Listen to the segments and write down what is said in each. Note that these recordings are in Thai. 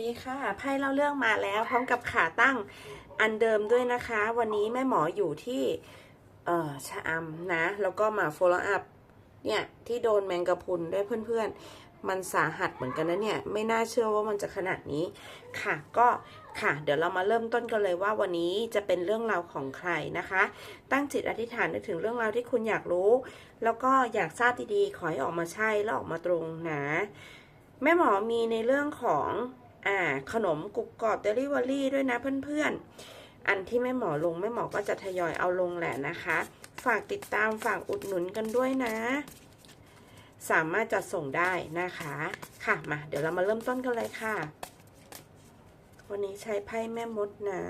ดีค่ะไพ่เล่าเรื่องมาแล้ว พร้อมกับขาตั้งอันเดิมด้วยนะคะ วันนี้แม่หมออยู่ที่เอ่อชะอำนะ แล้วก็มา follow up เนี่ย ที่โดนแมงกะพุนด้วยเพื่อนๆ มันสาหัสเหมือนกันนะเนี่ย ไม่น่าเชื่อว่ามันจะขนาดนี้ค่ะ ก็ค่ะ เดี๋ยวเรามาเริ่มต้นกันเลยว่าวันนี้จะเป็นเรื่องราวของใครนะคะ ตั้งจิตอธิษฐานนึกถึงเรื่องราวที่คุณอยากรู้ แล้วก็อยากทราบดีๆ ขอให้ออกมาใช่แล้วออกมาตรงนะแม่หมอมีในเรื่องของ อ่าขนมกรุบกรอบเดลิเวอรี่ด้วยนะเพื่อนๆ อันที่แม่หมอลงแม่หมอก็จะทยอยเอาลงแหละนะคะ ฝากติดตามฝากอุดหนุนกันด้วยนะ สามารถจัดส่งได้นะคะ ค่ะมาเดี๋ยวเรามาเริ่มต้นกันเลยค่ะ วันนี้ใช้ไพ่แม่มดนะ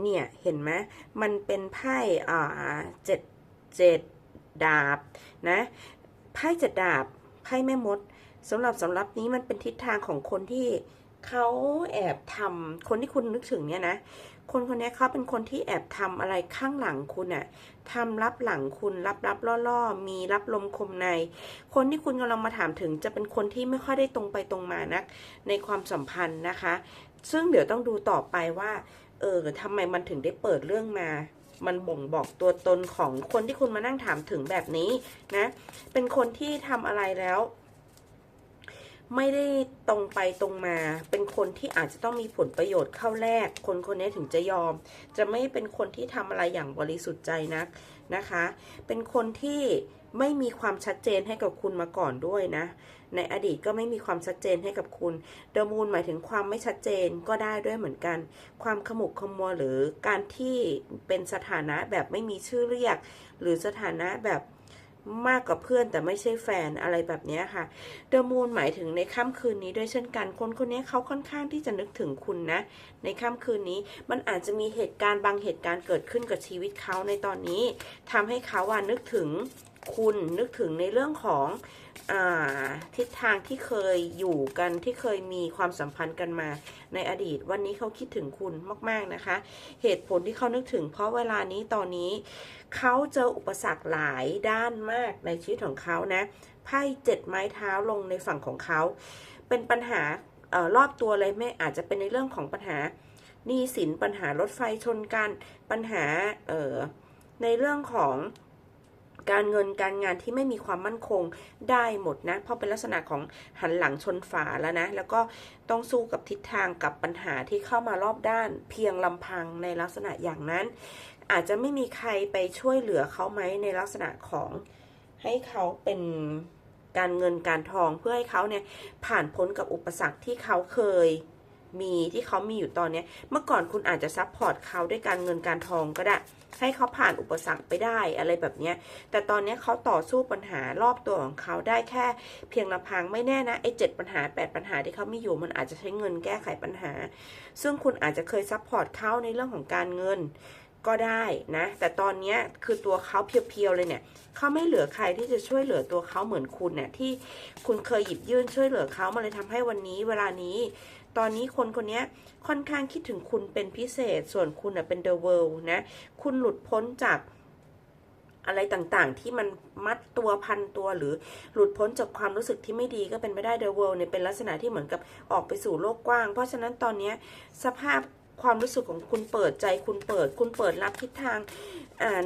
เนี่ยเห็นไหมมันเป็นไพ่อ่าเจ็ดเจ็ดดาบนะไพ่เจ็ดดาบไพ่แม่มด สำหรับสำหรับนี้มันเป็นทิศทางของคนที่เขาแอบทำคนที่คุณนึกถึงเนี่ยนะ คนคนนี้เขาเป็นคนที่แอบทำอะไรข้างหลังคุณอะทำรับหลังคุณรับรับล่อล่อๆมีรับลมคมใน คนที่คุณกำลังมาถามถึงจะเป็นคนที่ไม่ค่อยได้ตรงไปตรงมานัก ในความสัมพันธ์นะคะ ซึ่งเดี๋ยวต้องดูต่อไปว่า เออทำไมมันถึงได้เปิดเรื่องมามันบ่งบอกตัวตนของคนที่คุณมานั่งถามถึงแบบนี้นะ เป็นคนที่ทำอะไรแล้ว ไม่ได้ตรงไปตรงมา เป็นคนที่อาจจะต้องมีผลประโยชน์เข้าแรก คนคนนี้ถึงจะยอม จะไม่เป็นคนที่ทำอะไรอย่างบริสุทธิ์ใจนักนะคะ เป็นคนที่ไม่มีความชัดเจนให้กับคุณมาก่อนด้วยนะ ในอดีตก็ไม่มีความชัดเจนให้กับคุณเดมูนหมายถึงความไม่ชัดเจนก็ได้ด้วยเหมือนกัน ความขมุกขมัวหรือการที่เป็นสถานะแบบไม่มีชื่อเรียก หรือสถานะแบบ มากกว่าเพื่อนแต่ไม่ใช่แฟนอะไรแบบนี้ค่ะเดอะมูนหมายถึงในค่ำคืนนี้ด้วยเช่นกัน คนคนนี้เขาค่อนข้างที่จะนึกถึงคุณนะ ในค่ำคืนนี้มันอาจจะมีเหตุการณ์บางเหตุการณ์เกิดขึ้นกับชีวิตเขาในตอนนี้ทำให้เขาว่านึกถึง คุณนึกถึงในเรื่องของอทิศทางที่เคยอยู่กันที่เคยมีความสัมพันธ์กันมาในอดีต วันนี้เขาคิดถึงคุณมาก ๆนะคะ เหตุผลที่เขานึกถึง เพราะเวลานี้ตอนนี้เขาเจออุปสรรคหลายด้านมากในชีวิตของเขานะไพ่เจ็ดไม้เท้าลงในฝั่งของเขา เป็นปัญหาอรอบตัวเลยแม่อาจจะเป็นในเรื่องของปัญหาหนี้สินปัญหารถไฟชนกันปัญหาเออในเรื่องของ การเงินการงานที่ไม่มีความมั่นคงได้หมดนะ เพราะเป็นลักษณะของหันหลังชนฝาแล้วนะ แล้วก็ต้องสู้กับทิศทางกับปัญหาที่เข้ามารอบด้าน เพียงลำพังในลักษณะอย่างนั้น อาจจะไม่มีใครไปช่วยเหลือเขาไหมในลักษณะของให้เขาเป็นการเงินการทองเพื่อให้เขาเนี่ยผ่านพ้นกับอุปสรรคที่เขาเคย มีที่เขามีอยู่ตอนนี้ เมื่อก่อนคุณอาจจะซัพพอร์ตเขาด้วยการเงินการทองก็ได้ ให้เขาผ่านอุปสรรคไปได้อะไรแบบนี้ แต่ตอนนี้เขาต่อสู้ปัญหารอบตัวของเขาได้แค่ เพียงลำพังไม่แน่นะไอ้เจ็ดปัญหา 8 ปัญหาที่เขามีอยู่มันอาจจะใช้เงินแก้ไขปัญหา ซึ่งคุณอาจจะเคยซัพพอร์ตเขาในเรื่องของการเงิน ก็ได้นะ แต่ตอนนี้คือตัวเขาเพียวๆเลยเนี่ยเขาไม่เหลือใครที่จะช่วยเหลือตัวเขาเหมือนคุณเนี่ยที่คุณเคยหยิบยื่นช่วยเหลือเขามาเลยทำให้วันนี้เวลานี้ ตอนนี้คนคนนี้ค่อนข้างคิดถึงคุณเป็นพิเศษ ส่วนคุณเป็น the world นะ คุณหลุดพ้นจากอะไรต่างๆ ที่มันมัดตัวพันตัวหรือหลุดพ้นจากความรู้สึกที่ไม่ดีก็เป็นไม่ได้ the world เนี่ยเป็นลักษณะที่เหมือนกับออกไปสู่โลกกว้าง เพราะฉะนั้นตอนนี้สภาพ ความรู้สึกของคุณเปิดใจคุณเปิด คุณเปิดรับทิศทาง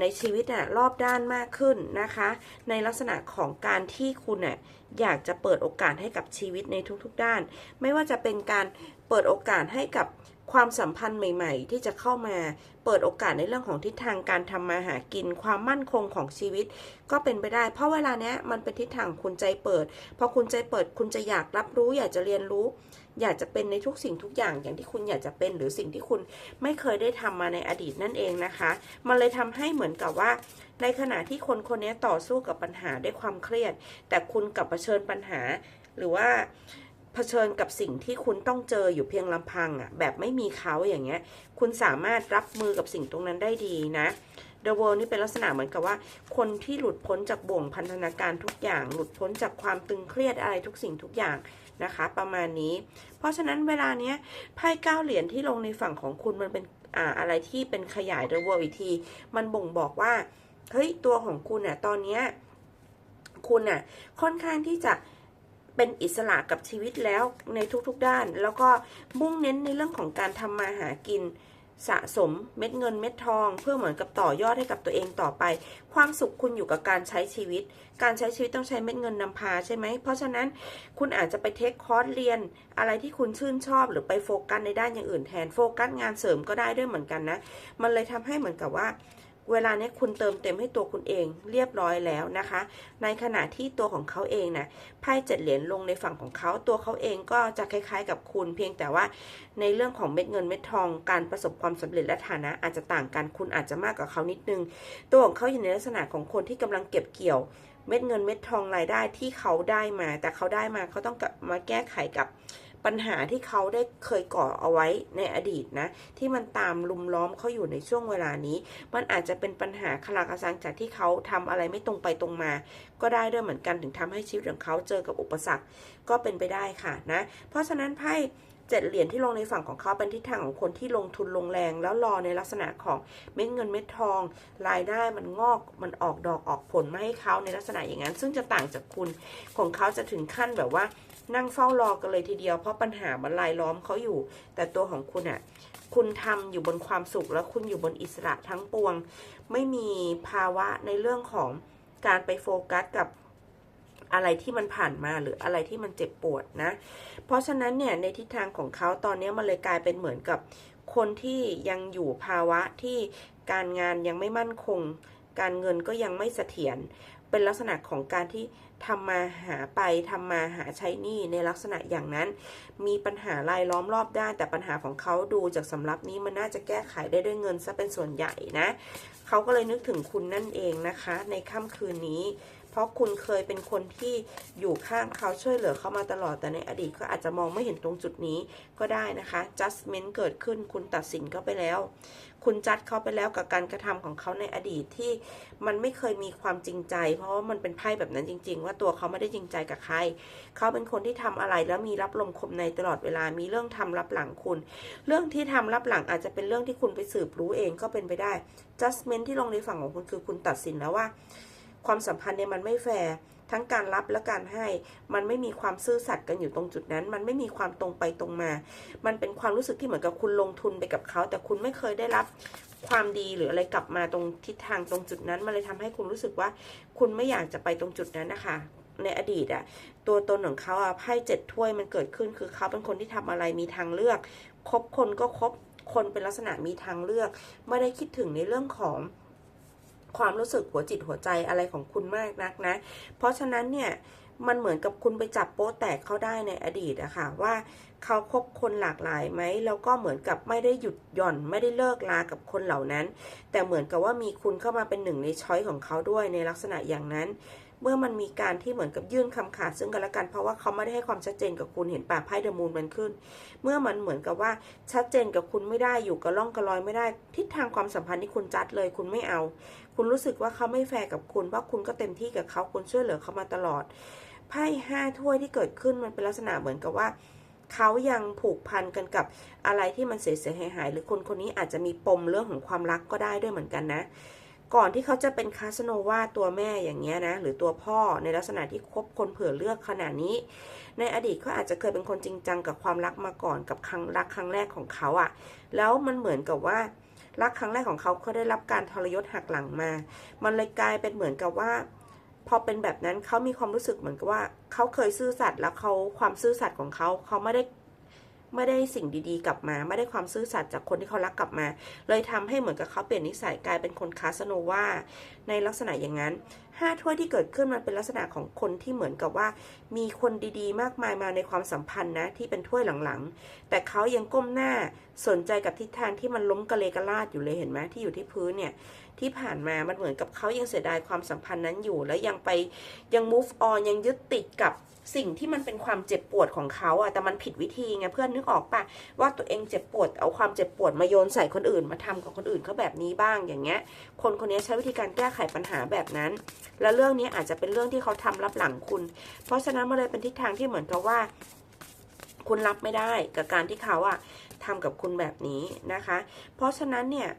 ในชีวิตอะรอบด้านมากขึ้นนะคะ ในลักษณะของการที่คุณอะอยากจะเปิดโอกาสให้กับชีวิตในทุกๆด้าน ไม่ว่าจะเป็นการเปิดโอกาสให้กับ ความสัมพันธ์ใหม่ๆ ที่จะเข้ามาเปิดโอกาสในเรื่องของทิศทางการทำมาหากิน ความมั่นคงของชีวิต ก็เป็นไปได้ เพราะเวลาเนี้ยมันเป็นทิศทางคุณใจเปิดพอคุณใจเปิดคุณจะอยากรับรู้ อยากจะเรียนรู้ อยากจะเป็นในทุกสิ่งทุกอย่างอย่างที่คุณอยากจะเป็น หรือสิ่งที่คุณไม่เคยได้ทำมาในอดีตนั่นเองนะคะ มันเลยทำให้เหมือนกับว่า ในขณะที่คนคนนี้ต่อสู้กับปัญหาด้วยความเครียด แต่คุณกลับเผชิญปัญหาหรือว่า เผชิญกับสิ่งที่คุณต้องเจออยู่เพียงลำพังอะแบบไม่มีเขาอย่างเงี้ย คุณสามารถรับมือกับสิ่งตรงนั้นได้ดีนะ The World นี่เป็นลักษณะเหมือนกับว่า คนที่หลุดพ้นจากบ่วงพันธนาการทุกอย่าง หลุดพ้นจากความตึงเครียดอะไรทุกสิ่งทุกอย่างนะคะ ประมาณนี้ เพราะฉะนั้นเวลาเนี้ยไพ่เก้าเหรียญที่ลงในฝั่งของคุณมันเป็นอ่าอะไรที่เป็นขยาย The World อีกที มันบ่งบอกว่าเฮ้ยตัวของคุณอะตอนเนี้ยคุณอะค่อนข้างที่จะ เป็นอิสระกับชีวิตแล้วในทุกๆด้าน แล้วก็มุ่งเน้นในเรื่องของการทำมาหากิน สะสมเม็ดเงินเม็ดทอง เพื่อเหมือนกับต่อยอดให้กับตัวเองต่อไป ความสุขคุณอยู่กับการใช้ชีวิต การใช้ชีวิตต้องใช้เม็ดเงินนำพาใช่ไหมเพราะฉะนั้นคุณอาจจะไปเทคคอร์สเรียน อะไรที่คุณชื่นชอบหรือไปโฟกัสในด้านอย่างอื่นแทนโฟกัสงานเสริมก็ได้ด้วยเหมือนกันนะ มันเลยทำให้เหมือนกับว่า เวลาเนี้ยคุณเติมเต็มให้ตัวคุณเองเรียบร้อยแล้วนะคะ ในขณะที่ตัวของเขาเองนะ่ะไพ่เจ็ดเหรียญลงในฝั่งของเขา ตัวเขาเองก็จะคล้ายๆ กับคุณ เพียงแต่ว่าในเรื่องของเม็ดเงินเม็ดทอง การประสบความสำเร็จและฐานะอาจจะต่างกัน คุณอาจจะมากกว่าเขานิดนึง ตัวของเขาอยู่ในลักษณะของคนที่กำลังเก็บเกี่ยวเม็ดเงินเม็ดทองรายได้ที่เขาได้มา แต่เขาได้มาเขาต้องมาแก้ไขกับ ปัญหาที่เขาได้เคยก่อเอาไว้ในอดีตนะ ที่มันตามลุมล้อมเขาอยู่ในช่วงเวลานี้ มันอาจจะเป็นปัญหาคลากระซังจากที่เขาทำอะไรไม่ตรงไปตรงมา ก็ได้ด้วยเหมือนกันถึงทำให้ชีวิตของเขาเจอกับอุปสรรคก็เป็นไปได้ค่ะนะ เพราะฉะนั้นไพ่เจ็ดเหรียญที่ลงในฝั่งของเขาเป็นทิศทางของคนที่ลงทุนลงแรง แล้วรอในลักษณะของเม็ดเงินเม็ดทอง รายได้มันงอกมันออกดอกออกผลมาให้เขาในลักษณะอย่างนั้น ซึ่งจะต่างจากคุณของเขาจะถึงขั้นแบบว่า นั่งเฝ้ารอกันเลยทีเดียวเพราะปัญหามันลายล้อมเขาอยู่ แต่ตัวของคุณอะ่ะคุณทำอยู่บนความสุขแล้วคุณอยู่บนอิสระทั้งปวง ไม่มีภาวะในเรื่องของการไปโฟกัสกับอะไรที่มันผ่านมาหรืออะไรที่มันเจ็บปวดนะ เพราะฉะนั้นเนี่ยในทิศทางของเขาตอนนี้มันเลยกลายเป็นเหมือนกับคนที่ยังอยู่ภาวะที่การงานยังไม่มั่นคง การเงินก็ยังไม่เสถียร เป็นลักษณะของการที่ทำมาหาไปทำมาหาใช้หนี้ในลักษณะอย่างนั้น มีปัญหารายล้อมรอบด้าน แต่ปัญหาของเขาดูจากสำรับนี้มันน่าจะแก้ไขได้ด้วยเงินซะเป็นส่วนใหญ่นะเขาก็เลยนึกถึงคุณนั่นเองนะคะ ในค่ำคืนนี้ เพราะคุณเคยเป็นคนที่อยู่ข้างเขาช่วยเหลือเขามาตลอด แต่ในอดีตก็อาจจะมองไม่เห็นตรงจุดนี้ก็ได้นะคะ judgment เกิดขึ้นคุณตัดสินเขาไปแล้ว คุณจัดเขาไปแล้วกับการกระทำของเขาในอดีตที่มันไม่เคยมีความจริงใจ เพราะว่ามันเป็นไพ่แบบนั้นจริง ๆ ว่าตัวเขาไม่ได้จริงใจกับใคร เขาเป็นคนที่ทำอะไรแล้วมีรับลมคมในตลอดเวลา มีเรื่องทำรับหลังคุณ เรื่องที่ทำรับหลังอาจจะเป็นเรื่องที่คุณไปสืบรู้เองก็เป็นไปได้ judgment ที่ลงในฝั่งของคุณคือคุณตัดสินแล้วว่า ความสัมพันธ์เนี่ยมันไม่แฟร์ทั้งการรับและการให้ มันไม่มีความซื่อสัตย์กันอยู่ตรงจุดนั้น มันไม่มีความตรงไปตรงมา มันเป็นความรู้สึกที่เหมือนกับคุณลงทุนไปกับเขา แต่คุณไม่เคยได้รับความดีหรืออะไรกลับมาตรงทิศทางตรงจุดนั้น มันเลยทำให้คุณรู้สึกว่า คุณไม่อยากจะไปตรงจุดนั้นนะคะในอดีตอะตัวตนของเขาอะไพ่เจ็ดถ้วยมันเกิดขึ้นคือเขาเป็นคนที่ทำอะไรมีทางเลือกคบคนก็คบคนเป็นลักษณะมีทางเลือก ไม่ได้คิดถึงในเรื่องของ ความรู้สึกหัวจิตหัวใจอะไรของคุณมากนักนะ เพราะฉะนั้นเนี่ยมันเหมือนกับคุณไปจับโป๊ะแตกเขาได้ในอดีตอะค่ะว่าเขาคบคนหลากหลายไหมแล้วก็เหมือนกับไม่ได้หยุดหย่อนไม่ได้เลิกลากับคนเหล่านั้น แต่เหมือนกับว่ามีคุณเข้ามาเป็นหนึ่งในช้อยของเขาด้วยในลักษณะอย่างนั้น เมื่อมันมีการที่เหมือนกับยื่นคำขาดซึ่งกันและกัน เพราะว่าเขาไม่ได้ให้ความชัดเจนกับคุณเห็นป่าไพ่เดอะมูนมันขึ้น เมื่อมันเหมือนกับว่าชัดเจนกับคุณไม่ได้อยู่กับล่องกระลอยไม่ได้ ทิศทางความสัมพันธ์ที่คุณจัดเลยคุณไม่เอา คุณรู้สึกว่าเขาไม่แฟร์กับคุณเพราะคุณก็เต็มที่กับเขาคุณช่วยเหลือเขามาตลอดไพ่ห้าถ้วยที่เกิดขึ้นมันเป็นลักษณะเหมือนกับว่าเขายังผูกพันกันกับอะไรที่มันเสียหายหาย หรือคนคนนี้อาจจะมีปมเรื่องของความรักก็ได้ด้วยเหมือนกันนะ ก่อนที่เขาจะเป็นคาสโนวาตัวแม่อย่างเงี้ยนะ หรือตัวพ่อในลักษณะที่คบคนเผื่อเลือกขนาดนี้ ในอดีตเขาอาจจะเคยเป็นคนจริงจังกับความรักมาก่อนกับครั้งรักครั้งแรกของเขาอะ่ะ แล้วมันเหมือนกับว่ารักครั้งแรกของเขาเขาได้รับการทรยศหักหลังมา มันเลยกลายเป็นเหมือนกับว่า พอเป็นแบบนั้นเขามีความรู้สึกเหมือนกับว่าเขาเคยซื่อสัตย์แล้วเขาความซื่อสัตย์ของเขาเขาไม่ได้ ไม่ได้สิ่งดีๆกลับมา ไม่ได้ความซื่อสัตย์จากคนที่เขารักกลับมา เลยทำให้เหมือนกับเขาเปลี่ยนนิสัยกลายเป็นคนคาสโนวาในลักษณะอย่างนั้นห้าถ้วยที่เกิดขึ้นมันเป็นลักษณะของคนที่เหมือนกับว่า มีคนดีๆ มากมายมาในความสัมพันธ์นะที่เป็นถ้วยหลังๆ แต่เขายังก้มหน้าสนใจกับทิศทางที่มันล้มกระเลกระลาดอยู่เลยเห็นไหมที่อยู่ที่พื้นเนี่ย ที่ผ่านมามันเหมือนกับเขายังเสียดายความสัมพันธ์นั้นอยู่ แล้วยังไปยัง move on ยังยึดติดกับสิ่งที่มันเป็นความเจ็บปวดของเขาอะแต่มันผิดวิธีไงเพื่อนนึกออกปะว่าตัวเองเจ็บปวดเอาความเจ็บปวดมาโยนใส่คนอื่น มาทำกับคนอื่นเขาแบบนี้บ้างอย่างเงี้ย คนคนนี้ใช้วิธีการแก้ไขปัญหาแบบนั้น และเรื่องนี้อาจจะเป็นเรื่องที่เขาทำรับหลังคุณ เพราะฉะนั้นมันเลยเป็นทิศทางที่เหมือนกับว่า คุณรับไม่ได้กับการที่เขาอะทำกับคุณแบบนี้นะคะ เพราะฉะนั้นเนี่ย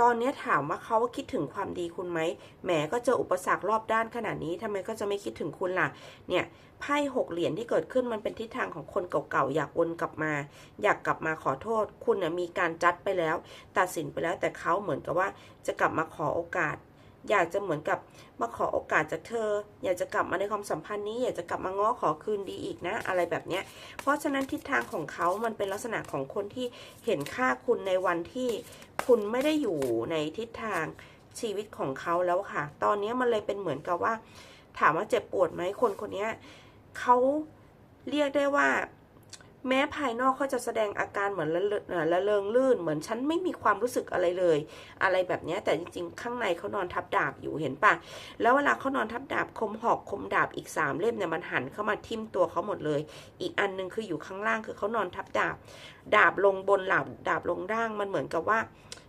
ตอนนี้ถามว่าเขาคิดถึงความดีคุณไหมแหมก็เจออุปสรรครอบด้านขนาดนี้ทำไมก็จะไม่คิดถึงคุณล่ะ เนี่ยไพ่หกเหรียญที่เกิดขึ้นมันเป็นทิศทางของคนเก่าๆอยากวนกลับมา อยากกลับมาขอโทษ คุณน่ะมีการจัดไปแล้ว ตัดสินไปแล้วแต่เขาเหมือนกับว่าจะกลับมาขอโอกาส อยากจะเหมือนกับมาขอโอกาสจากเธอ อยากจะกลับมาในความสัมพันธ์นี้ อยากจะกลับมาง้อขอคืนดีอีกนะ อะไรแบบเนี้ย เพราะฉะนั้นทิศทางของเขามันเป็นลักษณะของคนที่เห็นค่าคุณในวันที่คุณไม่ได้อยู่ในทิศทางชีวิตของเขาแล้วค่ะ ตอนนี้มันเลยเป็นเหมือนกับว่า ถามว่าเจ็บปวดไหมคนคนนี้เขาเรียกได้ว่า แม้ภายนอกเขาจะแสดงอาการเหมือนละเลเอ่อละเริงลื่น เหมือนฉันไม่มีความรู้สึกอะไรเลย อะไรแบบนี้แต่จริงๆ ข้างในเขานอนทับดาบอยู่เห็นปะแล้วเวลาเขานอนทับดาบคมหอกคมดาบอีกสามเล่มเนี่ยมันหันเข้ามาทิ่มตัวเขาหมดเลย อีกอันหนึงคืออยู่ข้างล่างคือเขานอนทับดาบ ดาบลงบนหลับดาบลงล่างมันเหมือนกับว่า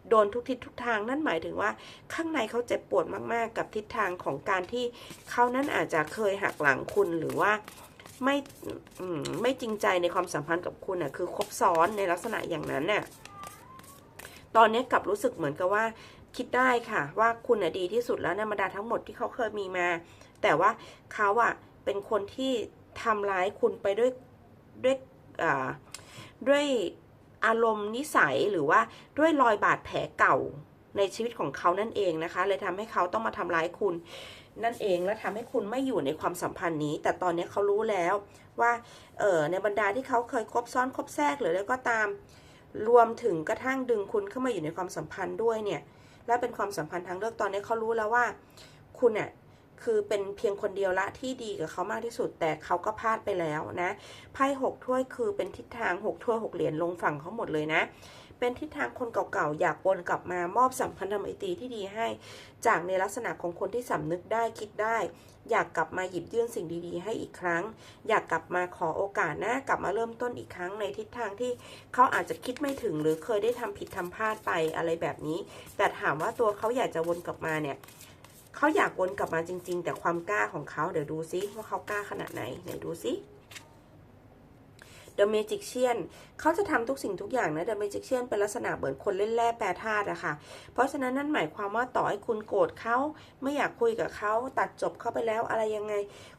โดนทุกทิศทุกทางนั่นหมายถึงว่าข้างในเขาเจ็บปวดมากๆ กับทิศทางของการที่เขานั้นอาจจะเคยหักหลังคุณหรือว่า ไม่ไม่จริงใจในความสัมพันธ์กับคุณอะคือคบซ้อนในลักษณะอย่างนั้นน่ะตอนนี้กลับรู้สึกเหมือนกับว่าคิดได้ค่ะ ว่าคุณอะดีที่สุดแล้วในบรรดาทั้งหมดที่เขาเคยมีมา แต่ว่าเขาอะเป็นคนที่ทำร้ายคุณไปด้วยด้วยอ่าด้วยอารมณ์นิสัยหรือว่าด้วยรอยบาดแผลเก่าในชีวิตของเขานั่นเองนะคะ เลยทำให้เขาต้องมาทำร้ายคุณ นั่นเองและทำให้คุณไม่อยู่ในความสัมพันธ์นี้ แต่ตอนนี้เขารู้แล้วว่าเออในบรรดาที่เขาเคยคบซ้อนคบแทรกหรืออะไรก็ตาม รวมถึงกระทั่งดึงคุณเข้ามาอยู่ในความสัมพันธ์ด้วยเนี่ยและเป็นความสัมพันธ์ทางเลือกตอนนี้เขารู้แล้วว่า คุณเนี่ยคือเป็นเพียงคนเดียวละที่ดีกับเขามากที่สุด แต่เขาก็พลาดไปแล้วนะไพ่หกถ้วยคือเป็นทิศทางหกถ้วยหกเหรียญลงฝั่งเขาหมดเลยนะ เป็นทิศทางคนเก่าๆ อยากวนกลับมามอบสัมพันธไมตรีที่ดีให้ จากในลักษณะของคนที่สำนึกได้คิดได้ อยากกลับมาหยิบยื่นสิ่งดีๆ ให้อีกครั้ง อยากกลับมาขอโอกาสนะกลับมาเริ่มต้นอีกครั้งในทิศทางที่เขาอาจจะคิดไม่ถึงหรือเคยได้ทำผิดทำพลาดไปอะไรแบบนี้ แต่ถามว่าตัวเขาอยากจะวนกลับมาเนี่ยเขาอยากวนกลับมาจริง ๆ แต่ความกล้าของเขาเดี๋ยวดูซิว่าเขากล้าขนาดไหนไหนดูซิ The Magician เขาจะทำทุกสิ่งทุกอย่างนะ The Magician เป็นลักษณะเหมือนคนเล่นแร่แปรธาตุอะค่ะ เพราะฉะนั้นนั่นหมายความว่าต่อให้คุณโกรธเขาไม่อยากคุยกับเขาตัดจบเขาไปแล้วอะไรยังไง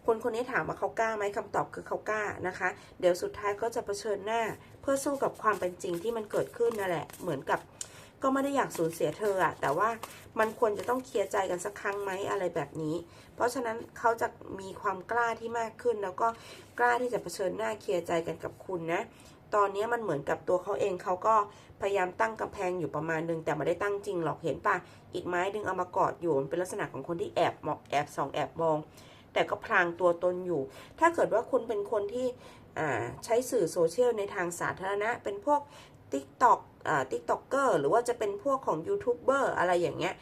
คนคนนี้ถามว่าเขากล้าไหมคำตอบคือเขากล้านะคะ เดี๋ยวสุดท้ายก็จะเผชิญหน้า เพื่อสู้กับความเป็นจริงที่มันเกิดขึ้นนั่นแหละเหมือนกับ ก็ไม่ได้อยากสูญเสียเธออะแต่ว่ามันควรจะต้องเคลียร์ใจกันสักครั้งไหมอะไรแบบนี้ เพราะฉะนั้นเขาจะมีความกล้าที่มากขึ้น แล้วก็กล้าที่จะเผชิญหน้าเคลียร์ใจกันกับคุณนะ ตอนนี้มันเหมือนกับตัวเขาเองเขาก็พยายามตั้งกำแพงอยู่ประมาณนึง แต่ไม่ได้ตั้งจริงหรอกเห็นปะอีกไม้ดึงเอามากอดอยู่มันเป็นลักษณะของคนที่แอบมองแอบส่องแอบมอง แต่ก็พรางตัวตนอยู่ ถ้าเกิดว่าคุณเป็นคนที่ใช้สื่อโซเชียลในทางสาธารณะ เป็นพวก TikTok อ่า TikToker หรือว่าจะเป็นพวกของยูทูบเบอร์อะไรอย่างเงี้ย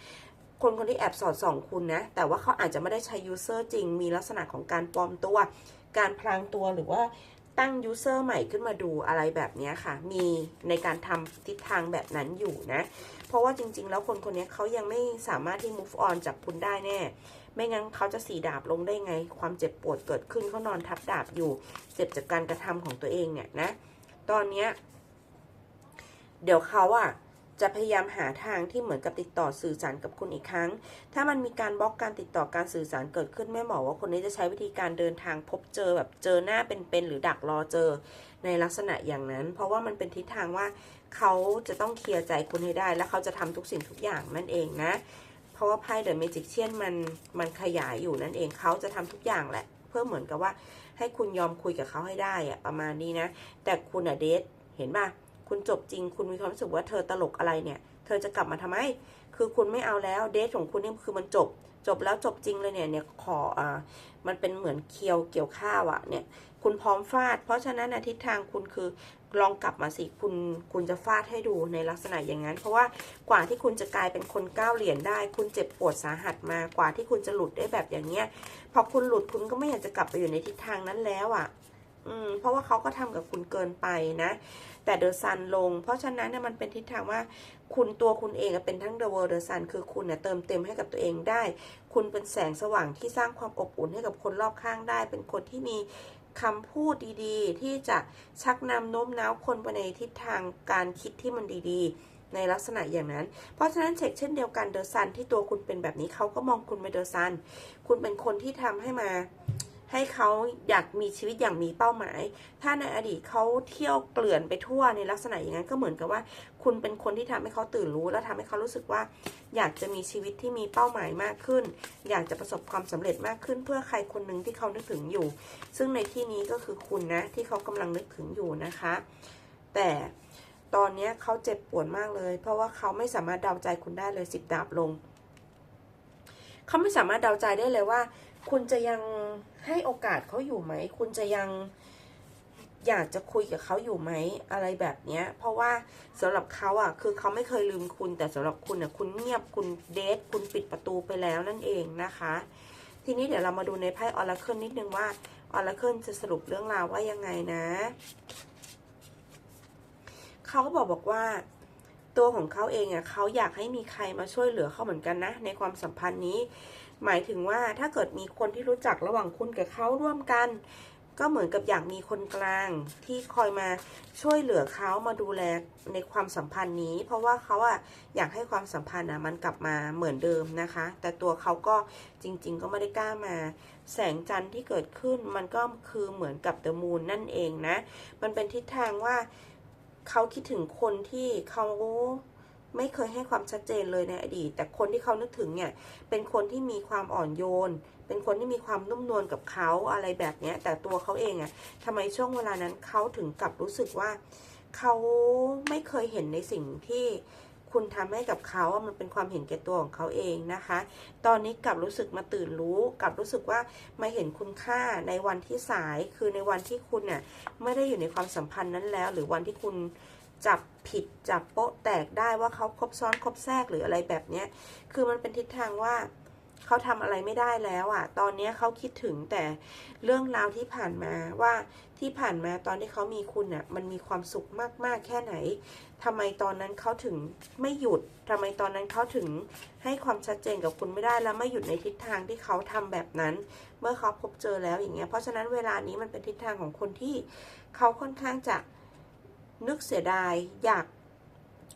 คนคนที่แอบสอดส่องคุณนะ แต่ว่าเขาอาจจะไม่ได้ใช้ยูเซอร์จริง มีลักษณะของการปลอมตัว การพรางตัวหรือว่าตั้งยูเซอร์ใหม่ขึ้นมาดูอะไรแบบนี้ค่ะ มีในการทำทิศทางแบบนั้นอยู่นะ เพราะว่าจริง ๆ แล้วคนคนนี้เขายังไม่สามารถที่ move on จากคุณได้แน่ ไม่งั้นเขาจะสีดาบลงได้ไง ความเจ็บปวดเกิดขึ้นเขานอนทับดาบอยู่ เจ็บจากการกระทำของตัวเองเนี่ยนะ ตอนนี้ เดี๋ยวเขาอะจะพยายามหาทางที่เหมือนกับติดต่อสื่อสารกับคุณอีกครั้ง ถ้ามันมีการบล็อกการติดต่อการสื่อสารเกิดขึ้นแม่หมอว่าคนนี้จะใช้วิธีการเดินทางพบเจอแบบเจอหน้าเป็นๆหรือดักรอเจอในลักษณะอย่างนั้น เพราะว่ามันเป็นทิศทางว่าเขาจะต้องเคลียร์ใจคุณให้ได้ และเขาจะทำทุกสิ่งทุกอย่างนั่นเองนะ เพราะว่าไพ่เดอะเมจิกเชียนมันมันขยายอยู่นั่นเองเขาจะทำทุกอย่างแหละ เพื่อเหมือนกับว่าให้คุณยอมคุยกับเขาให้ได้อะประมาณนี้นะ แต่คุณอะเดทเห็นป่ะ คุณจบจริง คุณมีความรู้สึกว่าเธอตลกอะไรเนี่ย เธอจะกลับมาทำไม คือคุณไม่เอาแล้วเดทของคุณนี่คือมันจบ จบแล้วจบจริงเลยเนี่ย เนี่ยขออ่า มันเป็นเหมือนเคียวเกี่ยวข้าวอะเนี่ย คุณพร้อมฟาด เพราะฉะนั้นทิศทางคุณคือลองกลับมาสิ คุณ คุณจะฟาดให้ดูในลักษณะอย่างนั้น เพราะว่ากว่าที่คุณจะกลายเป็นคนก้าวเหรียญได้ คุณเจ็บปวดสาหัสมากว่าที่คุณจะหลุดได้แบบอย่างเนี้ย พอคุณหลุดคุณก็ไม่อยากจะกลับไปอยู่ในทิศทางนั้นแล้วอะ่ะ อืม เพราะว่าเขาก็ทำกับคุณเกินไปนะ แต่เดอะซันลง เพราะฉะนั้นเนี่ยมันเป็นทิศทางว่า คุณตัวคุณเองเป็นทั้งเดอะเวิร์เดอะซันคือคุณเนี่ยเติมเต็มให้กับตัวเองได้ คุณเป็นแสงสว่างที่สร้างความอบอุ่นให้กับคนรอบข้างได้ เป็นคนที่มีคำพูดดีๆ ที่จะชักนำโน้มน้าวคนไปในทิศทางการคิดที่มันดีๆในลักษณะอย่างนั้น เพราะฉะนั้นเช็คเช่นเดียวกันเดอะซันที่ตัวคุณเป็นแบบนี้เขาก็มองคุณเป็นเดอะซัน คุณเป็นคนที่ทำให้มา ให้เขาอยากมีชีวิตอย่างมีเป้าหมาย ถ้าในอดีตเขาเที่ยวเกลื่อนไปทั่วในลักษณะอย่างนั้นก็เหมือนกับว่า คุณเป็นคนที่ทำให้เขาตื่นรู้ แล้วทำให้เขารู้สึกว่า อยากจะมีชีวิตที่มีเป้าหมายมากขึ้น อยากจะประสบความสำเร็จมากขึ้น เพื่อใครคนหนึ่งที่เขานึกถึงอยู่ ซึ่งในที่นี้ก็คือคุณนะที่เขากำลังนึกถึงอยู่นะคะ แต่ตอนนี้เขาเจ็บปวดมากเลย เพราะว่าเขาไม่สามารถเดาใจคุณได้เลยสิบดาบลง เขาไม่สามารถเดาใจได้เลยว่า คุณจะยังให้โอกาสเขาอยู่ไหม คุณจะยังอยากจะคุยกับเขาอยู่ไหมอะไรแบบเนี้ย เพราะว่าสำหรับเขาอะ คือเขาไม่เคยลืมคุณ แต่สำหรับคุณอะคุณเงียบคุณเดทคุณปิดประตูไปแล้วนั่นเองนะคะ ทีนี้เดี๋ยวเรามาดูในไพ่ออร์เคิลนิดนึงว่าออร์เคิลจะสรุปเรื่องราวว่ายังไงนะ เขาก็บอกบอกว่า ตัวของเขาเองอะเขาอยากให้มีใครมาช่วยเหลือเขาเหมือนกันนะ ในความสัมพันธ์นี้ หมายถึงว่าถ้าเกิดมีคนที่รู้จักระหว่างคุณกับเขาร่วมกัน ก็เหมือนกับอยากมีคนกลางที่คอยมาช่วยเหลือเขามาดูแลในความสัมพันธ์นี้ เพราะว่าเขาอะอยากให้ความสัมพันธ์อะมันกลับมาเหมือนเดิมนะคะ แต่ตัวเขาก็จริง ๆ ก็ไม่ได้กล้ามา แสงจันทร์ที่เกิดขึ้นมันก็คือเหมือนกับเดอะมูนนั่นเองนะ มันเป็นทิศทางว่า เขาคิดถึงคนที่เขาไม่เคยให้ความชัดเจนเลยในอดีต แต่คนที่เขานึกถึงเนี่ย เป็นคนที่มีความอ่อนโยน เป็นคนที่มีความนุ่มนวลกับเขาอะไรแบบเนี้ย แต่ตัวเขาเองอะทำไมช่วงเวลานั้นเขาถึงกลับรู้สึกว่า เขาไม่เคยเห็นในสิ่งที่ คุณทำให้กับเขามันเป็นความเห็นแก่ตัวของเขาเองนะคะ ตอนนี้กลับรู้สึกมาตื่นรู้กลับรู้สึกว่ามาเห็นคุณค่าในวันที่สายคือในวันที่คุณเนี่ยไม่ได้อยู่ในความสัมพันธ์นั้นแล้ว หรือวันที่คุณจับผิดจับโป๊ะแตกได้ว่าเขาครบซ้อนครบแทรกหรืออะไรแบบเนี้ยคือมันเป็นทิศทางว่าเขาทำอะไรไม่ได้แล้วอะ่ะ ตอนนี้เขาคิดถึงแต่เรื่องราวที่ผ่านมาว่า ที่ผ่านมาตอนที่เขามีคุณอะ่ะมันมีความสุขมากๆแค่ไหนทำไมตอนนั้นเขาถึงไม่หยุดทำไมตอนนั้นเขาถึงให้ความชัดเจนกับคุณไม่ได้แล้วไม่หยุดในทิศทางที่เขาทำแบบนั้น เมื่อเขาพบเจอแล้วอย่างเงี้ยเพราะฉะนั้นเวลานี้มันเป็นทิศทางของคนที่เขาค่อนข้างจะนึกเสียดายอยาก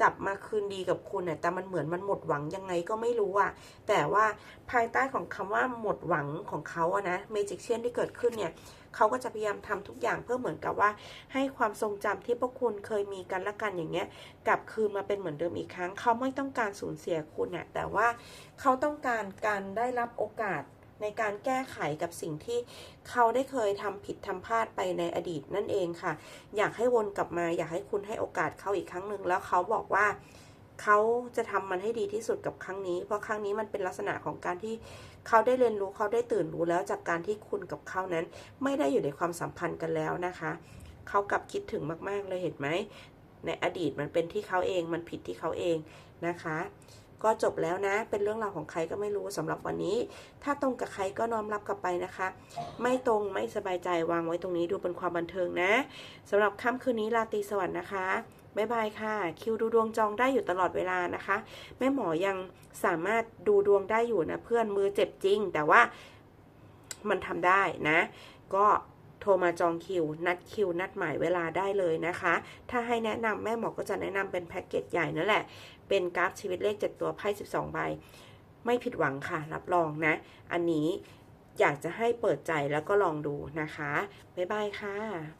กลับมาคืนดีกับคุณเนี่ยแต่มันเหมือนมันหมดหวังยังไงก็ไม่รู้อะแต่ว่าภายใต้ของคำว่าหมดหวังของเขาอะนะเมจิกเชียนที่เกิดขึ้นเนี่ยเขาก็จะพยายามทำทุกอย่างเพื่อเหมือนกับว่า ให้ความทรงจำที่พวกคุณเคยมีกันและกันอย่างเงี้ยกลับคืนมาเป็นเหมือนเดิมอีกครั้ง เขาไม่ต้องการสูญเสียคุณอะแต่ว่าเขาต้องการการได้รับโอกาส ในการแก้ไขกับสิ่งที่เขาได้เคยทำผิดทำพลาดไปในอดีตนั่นเองค่ะ อยากให้วนกลับมา อยากให้คุณให้โอกาสเขาอีกครั้งหนึ่งแล้วเขาบอกว่าเขาจะทำมันให้ดีที่สุดกับครั้งนี้ เพราะครั้งนี้มันเป็นลักษณะของการที่เขาได้เรียนรู้เขาได้ตื่นรู้แล้วจากการที่คุณกับเขานั้น ไม่ได้อยู่ในความสัมพันธ์กันแล้วนะคะ เขากลับคิดถึงมาก ๆ เลยเห็นไหม ในอดีตมันเป็นที่เขาเองมันผิดที่เขาเองนะคะ ก็จบแล้วนะ เป็นเรื่องราวของใครก็ไม่รู้สำหรับวันนี้ ถ้าตรงกับใครก็น้อมรับกลับไปนะคะ ไม่ตรงไม่สบายใจวางไว้ตรงนี้ดูเป็นความบันเทิงนะสำหรับค่ำคืนนี้ราตรีสวัสดิ์นะคะบ๊ายบายค่ะ คิวดูดวงจองได้อยู่ตลอดเวลานะคะ แม่หมอยังสามารถดูดวงได้อยู่นะเพื่อนมือเจ็บจริง แต่ว่ามันทำได้นะ ก็โทรมาจองคิว นัดคิว นัดหมายเวลาได้เลยนะคะ ถ้าให้แนะนำแม่หมอก็จะแนะนำเป็นแพ็กเกจใหญ่นั่นแหละ เป็นกราฟชีวิตเลข 7 ตัวไพ่12 ใบ ไม่ผิดหวังค่ะ รับรองนะ อันนี้อยากจะให้เปิดใจแล้วก็ลองดูนะคะ บ๊ายบายค่ะ